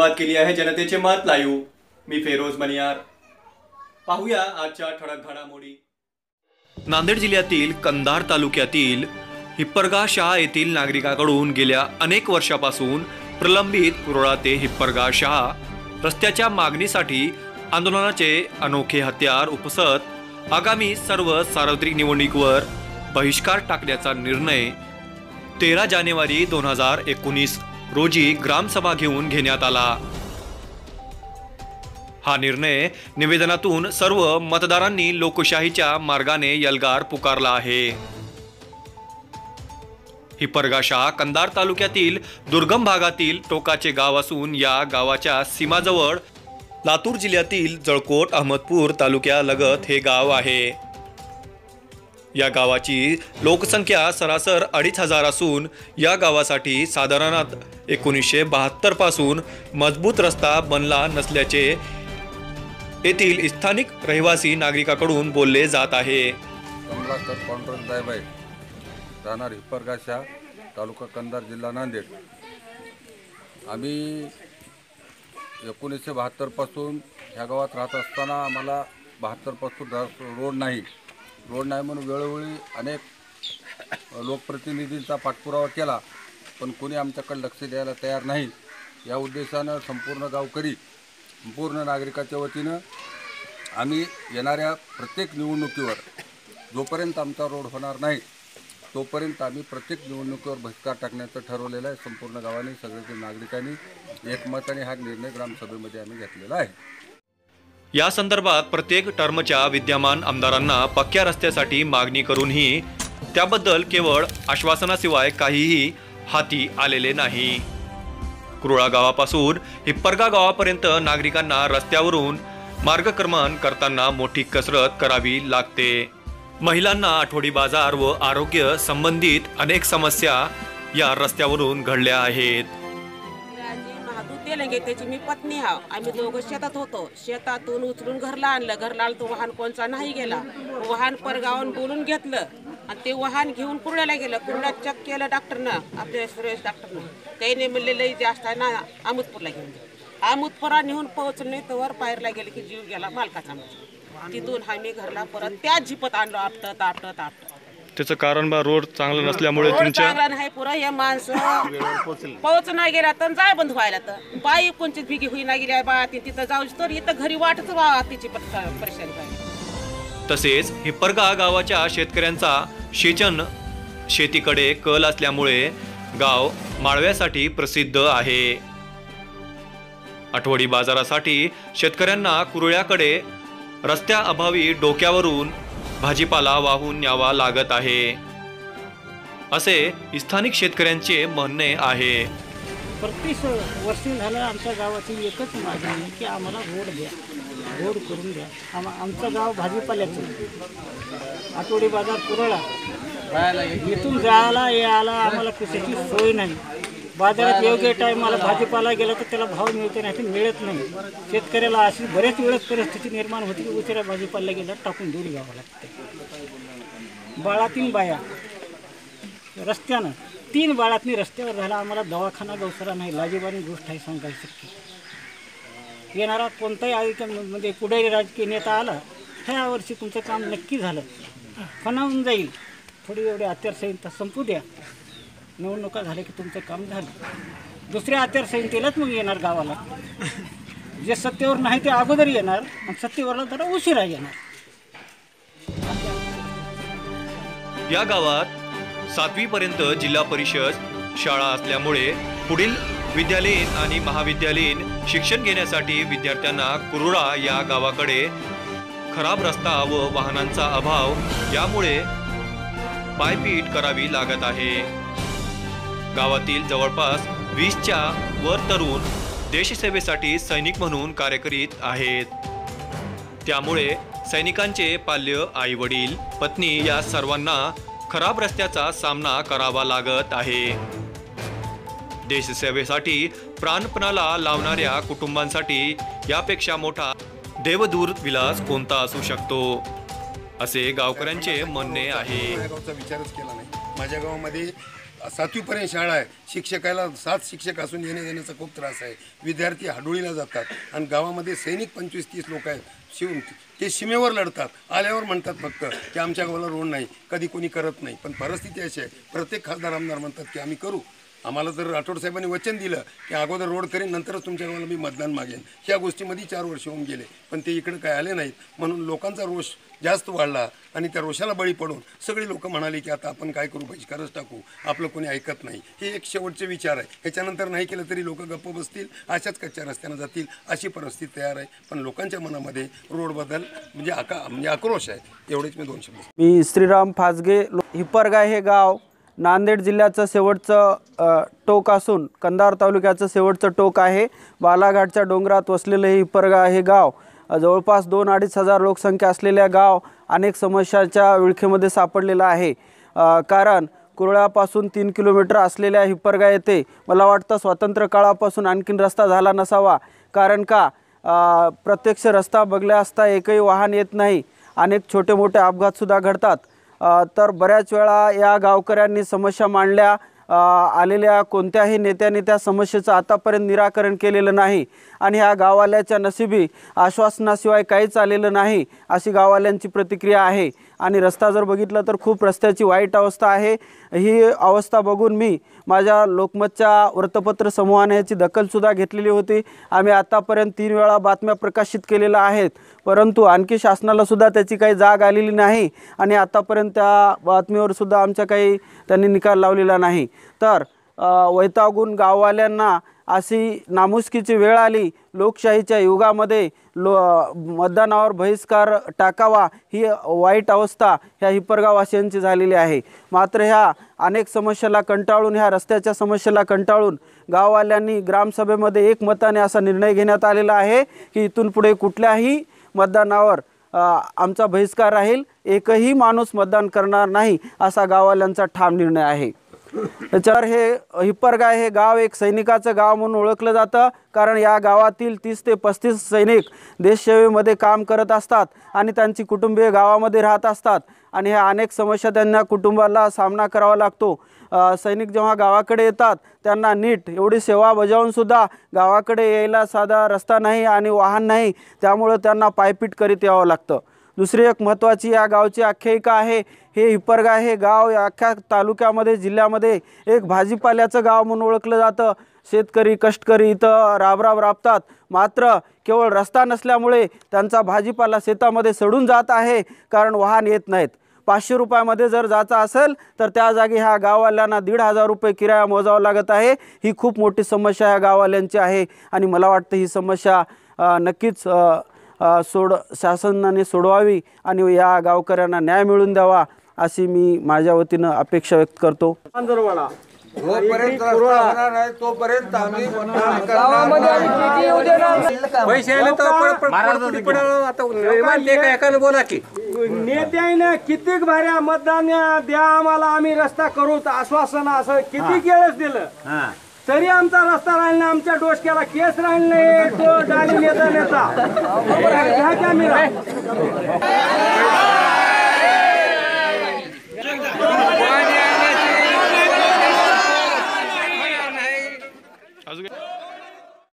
सुरुवात केली आहे जनतेचे मत लाईव्ह मी फेरोज मनियार. पाहूया आजच्या ठळक घडामोडी. नांदेड जिल्ह्यातील कंधार तालुक्यातील हिप्परगा शहा येथील नागरिकाकडून गेल्या अनेक वर्षापासून प्रलंबित कुरोळा ते हिप्परगा शहा रस्त्याच्या मागणीसाठी आंदोलनाचे अनोखे हत्यार उपसत आगामी सर्व सार्वत्रिक निवडणुकीवर बहिष्कार टाकण्याचा निर्णय तेरा जानेवारी दोन हजार एकोणीस रोजी ग्रामसभा घेऊन घेण्यात आला. हा निर्णय निवेदनातून सर्व मतदारांनी लोकशाहीच्या मार्गाने यलगार पुकारला आहे. हिप्परगाशा कंदार तालुक्यातील दुर्गम भागातील टोकाचे गाव असून या गावाच्या सीमाजवळ लातूर जिल्ह्यातील जळकोट अहमदपूर तालुक्यालगत हे गाव आहे. या गावाची लोकसंख्या सरासर अडीच हजार असून या गावासाठी साधारणत एकोणीसशे बहात्तरपासून मजबूत रस्ता बनला नसल्याचे येथील स्थानिक रहिवासी नागरिकाकडून बोलले जात आहे. कमलाकर पांडुरंग दायबाई राहणार हिप्परगाशा तालुका कंधार जिल्हा नांदेड. आम्ही एकोणीसशे बहात्तरपासून ह्या गावात राहत असताना आम्हाला बहात्तरपासून रोड नाही. रोड नाही म्हणून वेळोवेळी अनेक लोकप्रतिनिधींचा पाठपुरावा केला पण कोणी आमच्याकडे लक्ष द्यायला तयार नाही. या उद्देशानं संपूर्ण गावकरी संपूर्ण नागरिकाच्या वतीनं आम्ही येणाऱ्या प्रत्येक निवडणुकीवर जोपर्यंत आमचा रोड होणार नाही तोपर्यंत आम्ही प्रत्येक निवडणुकीवर बहिष्कार टाकण्याचं ठरवलेलं आहे. संपूर्ण गावाने सगळे नागरिकांनी एकमताने हा निर्णय ग्रामसभेमध्ये आम्ही घेतलेला आहे. या संदर्भात प्रत्येक टर्मच्या विद्यमान आमदारांना पक्क्या रस्त्यासाठी मागणी करूनही त्याबद्दल केवळ आश्वासनाशिवाय काहीही हाती आलेले नाही. कुरुळा गावापासून हिप्परगा गावापर्यंत नागरिकांना रस्त्यावरून मार्गक्रमण करताना मोठी कसरत करावी लागते. महिलांना आठवडी बाजार व आरोग्य संबंधित अनेक समस्या या रस्त्यावरून घडल्या आहेत. महादू त्याची मी पत्नी हा आम्ही दोघं शेतात होतो. शेतातून उचलून घरला आणलं. घरला आलं तो वाहन कोणचा नाही गेला. वाहन परगावून बोलून घेतलं. आणि ते वाहन घेऊन कुर्ड्याला गेलं. कुर्ड्यात चेक केलं डॉक्टरनं. आपल्या सुरेश डॉक्टरनं. त्याने म्हणले लई जास्त आहे ना अहमदपूरला घेऊन आमोदपुरा नेऊन पोहोचणे तर पायरला गेले की जीव गेला मालकाचा म्हणजे तिथून आम्ही घरला परत त्याच झिपत आणलो. आपटत आपटत आपटत. त्याचं कारण बा रोड चांगलं नसल्यामुळे रोड चांगला नाही पुरा हे माणसं. पाऊस नाही गेला तर जाय बंद व्हायला तर. बाई कोणची भिगी होई नाही गेली बा ती तिथं जाऊ तर इथं घरी वाटच बा तिची परेशानी काय तसेच हिप्परगा गावाच्या शेतकऱ्यांचा शेचन शेतीकडे कल असल्यामुळे गाव माळव्यासाठी प्रसिद्ध आहे. आठवडी बाजारासाठी शेतकऱ्यांना कुरळ्याकडे रस्त्याअभावी डोक्यावरून भाजीपाला वाहून न्यावा लागत आहे. असे स्थानिक शेतकऱ्यांचे म्हणणे आहे. प्रत्येक वर्षी झालं आमच्या गावाची एकच मागणी आहे की आम्हाला रोड द्या रोड करून द्या आम आमचं गाव भाजीपाल्याचं आठवडी बाजार पुरळा इथून जायला यायला आम्हाला कशाची सोय नाही. बाजारात योग्य टायमाला भाजीपाला गेला तर त्याला भाव मिळतो नाही तर मिळत नाही. शेतकऱ्याला अशी बऱ्याच वेळेस परिस्थिती निर्माण होती की उशिरा भाजीपाला गेला टाकून दूर घ्यावं लागते. बाळातील बाया. रस्त्यानं तीन बाळातनी रस्त्यावर झाला आम्हाला दवाखाना गवसरा नाही लाजीबानी गोष्ट आहे सांगायची येणारा कोणताही आयुक्त म्हणजे कुठेही राजकीय नेता आला ह्या वर्षी तुमचं काम नक्की झालं. फनावून जाईल. थोडी एवढी आचारसंहिता संपू द्या. निवडणुका झाल्या की तुमचं काम झालं. दुसऱ्या आचारसंहितेलाच मग येणार गावाला. जे सत्तेवर नाही ते अगोदर येणार आणि सत्तेवरला जरा उशिरा येणार. या गावात सातवीपर्यंत जिल्हा परिषद शाळा असल्यामुळे पुढील विद्यालयीन आणि महाविद्यालयीन शिक्षण घेण्यासाठी विद्यार्थ्यांना कुरुडा या गावाकडे खराब रस्ता व वाहनांचा अभाव यामुळे पायपीट करावी लागत आहे. गावातील जवळपास वीसच्या वर तरुण देशसेवेसाठी सैनिक म्हणून कार्य करीत आहेत. त्यामुळे सैनिकांचे पाल्य आई वडील पत्नी या सर्वांना खराब रस्त्याचा सामना करावा लागत आहे. देशसेवेसाठी प्राणपणाला लावणाऱ्या कुटुंबांसाठी यापेक्षा मोठा देवदूर विलास कोणता असू शकतो? असे गावकऱ्यांचे म्हणणे आहे. माझ्या विचारच केला नाही. माझ्या गावामध्ये सातवीपर्यंत शाळा आहे. शिक्षकाला सात शिक्षक असून येणे जाण्याचा खूप त्रास आहे. विद्यार्थी हाडोळीला जातात आणि गावामध्ये सैनिक पंचवीस तीस लोक आहेत. शिव ते सीमेवर लढतात. आल्यावर म्हणतात फक्त की आमच्या गावाला रोड नाही. कधी कोणी करत नाही. पण परिस्थिती अशी आहे. प्रत्येक खासदार आमदार म्हणतात की आम्ही करू. आम्हाला जर राठोड साहेबांनी वचन दिलं की अगोदर रोड करेन नंतरच तुमच्या गावाला मी मतदान मागेन. ह्या गोष्टीमध्ये चार वर्ष होऊन गेले. पण ते इकडं काय आले नाहीत. म्हणून लोकांचा रोष जास्त वाढला आणि त्या रोषाला बळी पडून सगळी लोक म्हणाले की आता आपण काय करू बहिष्कारच टाकू. आपलं कोणी ऐकत नाही. हे एक शेवटचे विचार आहे. ह्याच्यानंतर नाही केलं तरी लोक गप्प बसतील अशाच कच्च्या रस्त्यानं जातील अशी परिस्थिती तयार आहे. पण लोकांच्या मनामध्ये रोडबद्दल म्हणजे आका म्हणजे आक्रोश आहे. एवढेच मी दोन शब्द मी श्रीराम फाजगे लो- हे गाव. नांदेड जिल्ह्याचं शेवटचं टोक असून कंधार तालुक्याचं शेवटचं टोक आहे. बालाघाटच्या डोंगरात वसलेलं हे हिपरगा हे गाव जवळपास दोन अडीच हजार लोकसंख्या असलेल्या गाव अनेक समस्याच्या विळखेमध्ये सापडलेलं आहे. कारण कुरळापासून तीन किलोमीटर असलेल्या हिपरगा येथे मला वाटतं स्वातंत्र्य काळापासून आणखीन रस्ता झाला नसावा. कारण का? प्रत्यक्ष रस्ता बघल्या असता एकही वाहन येत नाही. अनेक छोटे मोठे अपघातसुद्धा घडतात. तर बऱ्याच वेळा या गावकऱ्यांनी समस्या मांडल्या. आलेल्या कोणत्याही नेत्याने त्या समस्येचं आतापर्यंत निराकरण केलेलं नाही आणि ह्या गाववाल्याच्या नशिबी आश्वासनाशिवाय काहीच आलेलं नाही अशी गाववाल्यांची प्रतिक्रिया आहे. आणि रस्ता जर बघितला तर खूप रस्त्याची वाईट अवस्था आहे. ही अवस्था बघून मी माझ्या लोकमतच्या वृत्तपत्र समूहाने याची दखलसुद्धा घेतलेली होती. आम्ही आतापर्यंत तीन वेळा बातम्या प्रकाशित केलेल्या आहेत. परंतु आणखी शासनालासुद्धा त्याची काही जाग आलेली नाही आणि आतापर्यंत त्या बातमीवरसुद्धा आमच्या काही त्यांनी निकाल लावलेला नाही. तर वैतागून गाववाल्यांना अशी नामुष्कीची वेळ आली. लोकशाहीच्या युगामध्ये लो मतदानावर बहिष्कार टाकावा ही वाईट अवस्था ह्या हिपरगाववासियांची झालेली आहे. मात्र ह्या अनेक समस्याला कंटाळून ह्या रस्त्याच्या समस्येला कंटाळून गाववाल्यांनी ग्रामसभेमध्ये एक मताने असा निर्णय घेण्यात आलेला आहे की इथून पुढे कुठल्याही मतदानावर आमचा बहिष्कार राहील. एकही माणूस मतदान करणार नाही असा गाववाल्यांचा ठाम निर्णय आहे. त्याच्यावर हे हिप्परगाय हे गाव एक सैनिकाचं गाव म्हणून ओळखलं जातं. कारण या गावातील तीस ते पस्तीस सैनिक देशसेवेमध्ये काम करत असतात आणि त्यांची कुटुंबीय गावामध्ये राहत असतात. आणि ह्या अनेक समस्या त्यांना कुटुंबाला सामना करावा लागतो. सैनिक जेव्हा गावाकडे येतात त्यांना नीट एवढी सेवा बजावूनसुद्धा गावाकडे यायला साधा रस्ता नाही आणि वाहन नाही. त्यामुळं त्यांना पायपीट करीत यावं लागतं. दुसरी एक महत्त्वाची या गावची आख्यायिका आहे. हे हिपरगा हे गाव या अख्ख्या तालुक्यामध्ये जिल्ह्यामध्ये एक भाजीपाल्याचं गाव म्हणून ओळखलं जातं. शेतकरी कष्टकरी इथं राबराब राबतात. मात्र केवळ रस्ता नसल्यामुळे त्यांचा भाजीपाला शेतामध्ये सडून जात आहे. कारण वाहन येत नाहीत. पाचशे रुपयामध्ये जर जायचं असेल तर त्या जागी ह्या गाववाल्यांना दीड हजार रुपये किराया मोजावा लागत आहे. ही खूप मोठी समस्या ह्या गाववाल्यांची आहे. आणि मला वाटतं ही समस्या नक्कीच सोड शासनाने सोडवावी आणि या गावकऱ्यांना न्याय मिळवून द्यावा अशी मी माझ्या वतीनं अपेक्षा व्यक्त करतो. तोपर्यंत नेत्याने कितीक भाऱ्या मतदान द्या आम्हाला आम्ही रस्ता करू आश्वासन असं किती केळच दिलं? तरी आमचा रस्ता राहिला नाही आमच्या डोसक्याला केस राहील नाही. तो डाली नेता नेता. घ्या कॅमेरा.